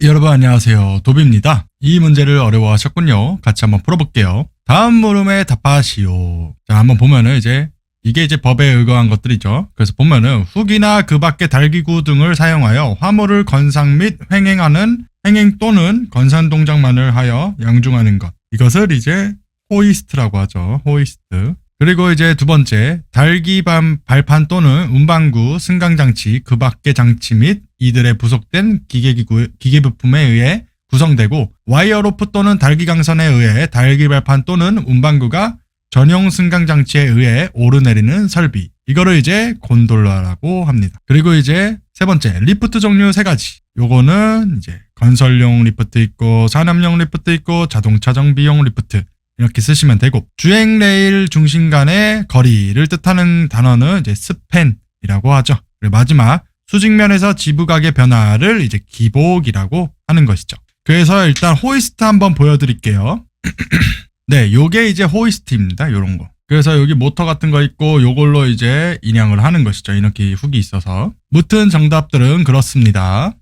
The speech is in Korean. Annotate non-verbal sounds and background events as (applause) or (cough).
여러분 안녕하세요. 도비입니다. 이 문제를 어려워하셨군요. 같이 한번 풀어볼게요. 다음 물음에 답하시오. 자, 한번 보면은 이제 이게 이제 법에 의거한 것들이죠. 그래서 보면은 후기나 그 밖의 달기구 등을 사용하여 화물을 건상 및 횡행하는 행행 또는 건산 동작만을 하여 양중하는 것. 이것을 이제 호이스트라고 하죠. 호이스트. 그리고 이제 두 번째, 달기 반 발판 또는 운반구, 승강장치, 그 밖의 장치 및 이들에 부속된 기계기구, 기계부품에 의해 구성되고 와이어로프 또는 달기강선에 의해 달기발판 또는 운반구가 전용 승강장치에 의해 오르내리는 설비. 이거를 이제 곤돌라라고 합니다. 그리고 이제 세 번째, 리프트 종류 세 가지. 요거는 이제 건설용 리프트 있고 산업용 리프트 있고 자동차 정비용 리프트. 이렇게 쓰시면 되고 주행 레일 중심 간의 거리를 뜻하는 단어는 이제 스팬이라고 하죠. 그리고 마지막 수직면에서 지부각의 변화를 이제 기복이라고 하는 것이죠. 그래서 일단 호이스트 한번 보여드릴게요. (clears throat) 네, 요게 이제 호이스트입니다. 요런 거. 그래서 여기 모터 같은 거 있고 요걸로 이제 인양을 하는 것이죠. 이렇게 훅이 있어서. 무튼 정답들은 그렇습니다.